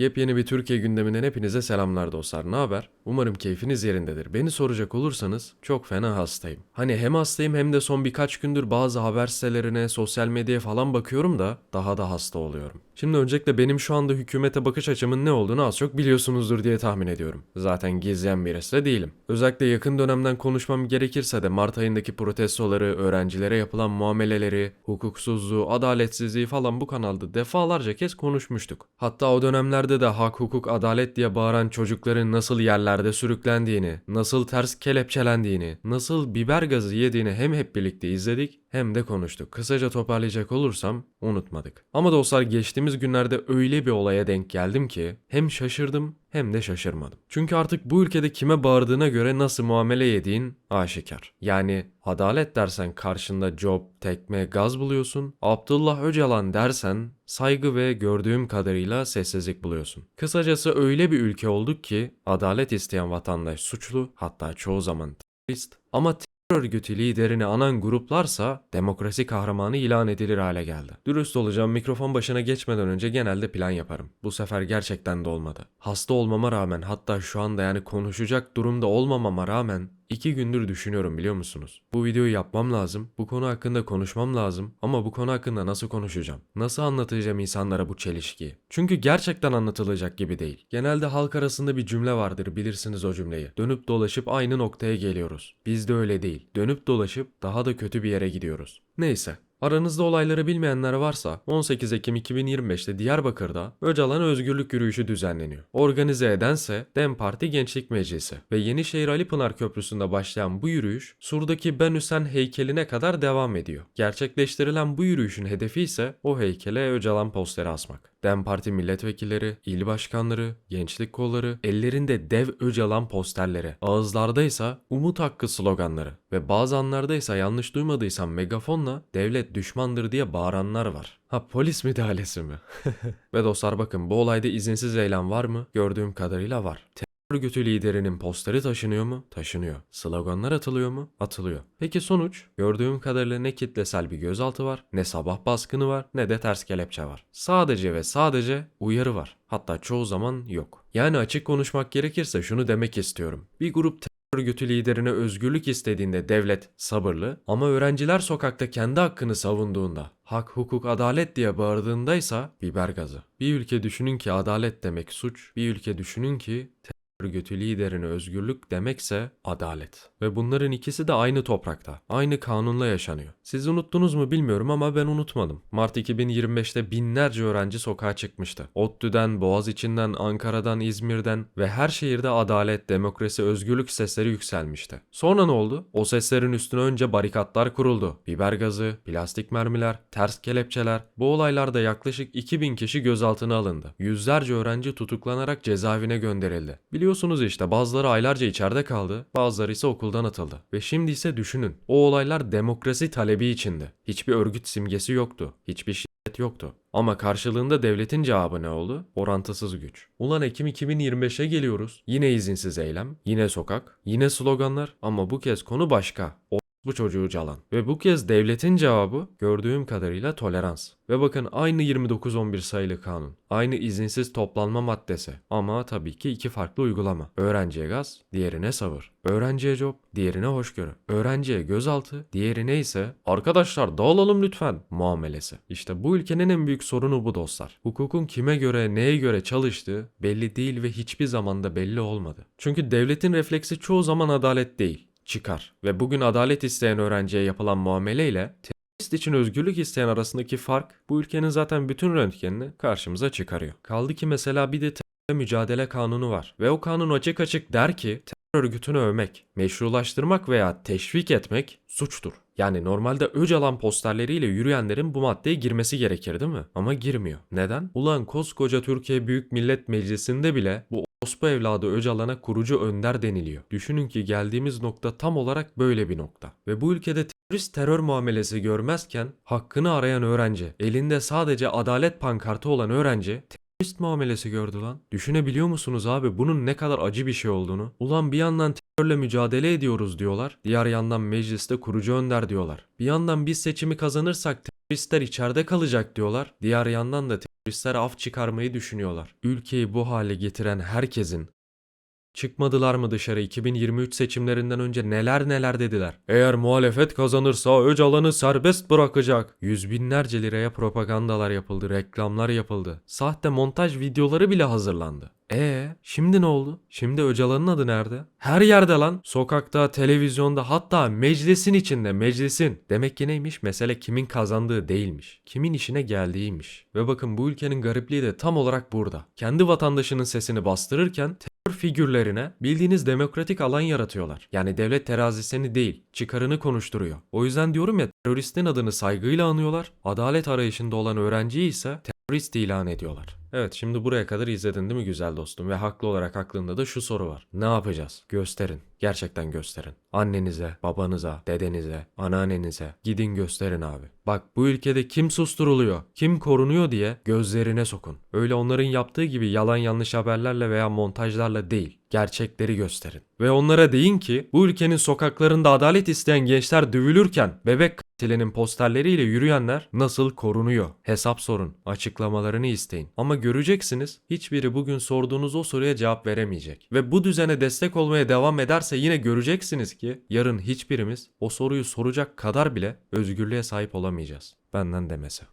Yepyeni bir Türkiye gündeminden hepinize selamlar dostlar. Ne haber? Umarım keyfiniz yerindedir. Beni soracak olursanız çok fena hastayım. Hani hem hastayım hem de son birkaç gündür bazı haber sitelerine, sosyal medyaya falan bakıyorum da daha da hasta oluyorum. Şimdi öncelikle benim şu anda hükümete bakış açımın ne olduğunu az çok biliyorsunuzdur diye tahmin ediyorum. Zaten gizleyen birisi de değilim. Özellikle yakın dönemden konuşmam gerekirse de Mart ayındaki protestoları, öğrencilere yapılan muameleleri, hukuksuzluğu, adaletsizliği falan bu kanalda defalarca kez konuşmuştuk. Hatta o dönemlerde de hak, hukuk, adalet diye bağıran çocukların nasıl yerlerde sürüklendiğini, nasıl ters kelepçelendiğini, nasıl biber gazı yediğini hem hep birlikte izledik hem de konuştuk. Kısaca toparlayacak olursam unutmadık. Ama dostlar geçtiğimiz günlerde öyle bir olaya denk geldim ki hem şaşırdım hem de şaşırmadım. Çünkü artık bu ülkede kime bağırdığına göre nasıl muamele yediğin aşikar. Yani adalet dersen karşında job, tekme, gaz buluyorsun. Abdullah Öcalan dersen saygı ve gördüğüm kadarıyla sessizlik buluyorsun. Kısacası öyle bir ülke olduk ki adalet isteyen vatandaş suçlu hatta çoğu zaman terörist ama örgütü liderini anan gruplarsa demokrasi kahramanı ilan edilir hale geldi. Dürüst olacağım mikrofon başına geçmeden önce genelde plan yaparım. Bu sefer gerçekten de olmadı. Hasta olmama rağmen hatta şu anda yani konuşacak durumda olmamama rağmen İki gündür düşünüyorum biliyor musunuz? Bu videoyu yapmam lazım, bu konu hakkında konuşmam lazım ama bu konu hakkında nasıl konuşacağım? Nasıl anlatacağım insanlara bu çelişkiyi? Çünkü gerçekten anlatılacak gibi değil. Genelde halk arasında bir cümle vardır bilirsiniz o cümleyi. Dönüp dolaşıp aynı noktaya geliyoruz. Biz de öyle değil. Dönüp dolaşıp daha da kötü bir yere gidiyoruz. Neyse. Aranızda olayları bilmeyenler varsa 18 Ekim 2025'te Diyarbakır'da Öcalan Özgürlük Yürüyüşü düzenleniyor. Organize edense DEM Parti Gençlik Meclisi ve Yenişehir Ali Pınar Köprüsü'nde başlayan bu yürüyüş Sur'daki Ben Hüsen heykeline kadar devam ediyor. Gerçekleştirilen bu yürüyüşün hedefi ise o heykele Öcalan posteri asmak. DEM Parti milletvekilleri, il başkanları, gençlik kolları, ellerinde dev Öcalan posterleri, ağızlardaysa umut hakkı sloganları ve bazı anlarda ise yanlış duymadıysam megafonla devlet düşmandır diye bağıranlar var. Ha polis müdahalesi mi? ve dostlar bakın bu olayda izinsiz eylem var mı? Gördüğüm kadarıyla var. Örgütü liderinin posteri taşınıyor mu? Taşınıyor. Sloganlar atılıyor mu? Atılıyor. Peki sonuç? Gördüğüm kadarıyla ne kitlesel bir gözaltı var, ne sabah baskını var, ne de ters kelepçe var. Sadece ve sadece uyarı var. Hatta çoğu zaman yok. Yani açık konuşmak gerekirse şunu demek istiyorum. Bir grup terör örgütü liderine özgürlük istediğinde devlet sabırlı ama öğrenciler sokakta kendi hakkını savunduğunda hak, hukuk, adalet diye bağırdığındaysa biber gazı. Bir ülke düşünün ki adalet demek suç, bir ülke düşünün ki örgütü liderine özgürlük demekse adalet. Ve bunların ikisi de aynı toprakta, aynı kanunla yaşanıyor. Siz unuttunuz mu bilmiyorum ama ben unutmadım. Mart 2025'te binlerce öğrenci sokağa çıkmıştı. ODTÜ'den, Boğaziçi'nden, Ankara'dan, İzmir'den ve her şehirde adalet, demokrasi, özgürlük sesleri yükselmişti. Sonra ne oldu? O seslerin üstüne önce barikatlar kuruldu. Biber gazı, plastik mermiler, ters kelepçeler. Bu olaylarda yaklaşık 2000 kişi gözaltına alındı. Yüzlerce öğrenci tutuklanarak cezaevine gönderildi. Biliyorsunuz işte bazıları aylarca içeride kaldı, bazıları ise okuldan atıldı. Ve şimdi ise düşünün. O olaylar demokrasi talebi içindi. Hiçbir örgüt simgesi yoktu. Hiçbir şiddet yoktu. Ama karşılığında devletin cevabı ne oldu? Orantısız güç. Ulan Ekim 2025'e geliyoruz. Yine izinsiz eylem, yine sokak, yine sloganlar ama bu kez konu başka. Bu çocuğu calan. Ve bu kez devletin cevabı gördüğüm kadarıyla tolerans. Ve bakın aynı 2911 sayılı kanun. Aynı izinsiz toplanma maddesi. Ama tabii ki iki farklı uygulama. Öğrenciye gaz, diğerine savur. Öğrenciye job, diğerine hoşgörü. Öğrenciye gözaltı, diğerine ise arkadaşlar dağılalım lütfen muamelesi. İşte bu ülkenin en büyük sorunu bu dostlar. Hukukun kime göre, neye göre çalıştığı belli değil ve hiçbir zamanda belli olmadı. Çünkü devletin refleksi çoğu zaman adalet değil çıkar. Ve bugün adalet isteyen öğrenciye yapılan muameleyle terörist için özgürlük isteyen arasındaki fark bu ülkenin zaten bütün röntgenini karşımıza çıkarıyor. Kaldı ki mesela bir de terörle mücadele kanunu var. Ve o kanun açık açık der ki terör örgütünü övmek, meşrulaştırmak veya teşvik etmek suçtur. Yani normalde Öcalan posterleriyle yürüyenlerin bu maddeye girmesi gerekir değil mi? Ama girmiyor. Neden? Ulan koskoca Türkiye Büyük Millet Meclisi'nde bile bu Ospu evladı Öcalan'a kurucu önder deniliyor. Düşünün ki geldiğimiz nokta tam olarak böyle bir nokta. Ve bu ülkede terörist terör muamelesi görmezken hakkını arayan öğrenci, elinde sadece adalet pankartı olan öğrenci terörist muamelesi gördü lan. Düşünebiliyor musunuz abi bunun ne kadar acı bir şey olduğunu? Ulan bir yandan terörle mücadele ediyoruz diyorlar. Diğer yandan mecliste kurucu önder diyorlar. Bir yandan biz seçimi kazanırsak teröristler içeride kalacak diyorlar. Diğer yandan da teröristler af çıkarmayı düşünüyorlar. Ülkeyi bu hale getiren herkesin Çıkmadılar mı dışarı 2023 seçimlerinden önce neler neler dediler. Eğer muhalefet kazanırsa Öcalan'ı serbest bırakacak. Yüz binlerce liraya propagandalar yapıldı, reklamlar yapıldı. Sahte montaj videoları bile hazırlandı. E şimdi ne oldu? Şimdi Öcalan'ın adı nerede? Her yerde lan. Sokakta, televizyonda hatta meclisin içinde meclisin. Demek ki neymiş? Mesele kimin kazandığı değilmiş. Kimin işine geldiğiymiş. Ve bakın bu ülkenin garipliği de tam olarak burada. Kendi vatandaşının sesini bastırırken terör figürlerine bildiğiniz demokratik alan yaratıyorlar. Yani devlet terazisini değil, çıkarını konuşturuyor. O yüzden diyorum ya teröristin adını saygıyla anıyorlar. Adalet arayışında olan öğrenciyi ise terörist ilan ediyorlar. Evet şimdi buraya kadar izledin değil mi güzel dostum? Ve haklı olarak aklında da şu soru var. Ne yapacağız? Gösterin. Gerçekten gösterin. Annenize, babanıza, dedenize, anneannenize gidin gösterin abi. Bak bu ülkede kim susturuluyor, kim korunuyor diye gözlerine sokun. Öyle onların yaptığı gibi yalan yanlış haberlerle veya montajlarla değil. Gerçekleri gösterin. Ve onlara deyin ki bu ülkenin sokaklarında adalet isteyen gençler dövülürken bebek katilinin posterleriyle yürüyenler nasıl korunuyor? Hesap sorun, açıklamalarını isteyin. Ama göreceksiniz hiçbiri bugün sorduğunuz o soruya cevap veremeyecek. Ve bu düzene destek olmaya devam ederse yine göreceksiniz ki yarın hiçbirimiz o soruyu soracak kadar bile özgürlüğe sahip olamayacağız. Benden demesi.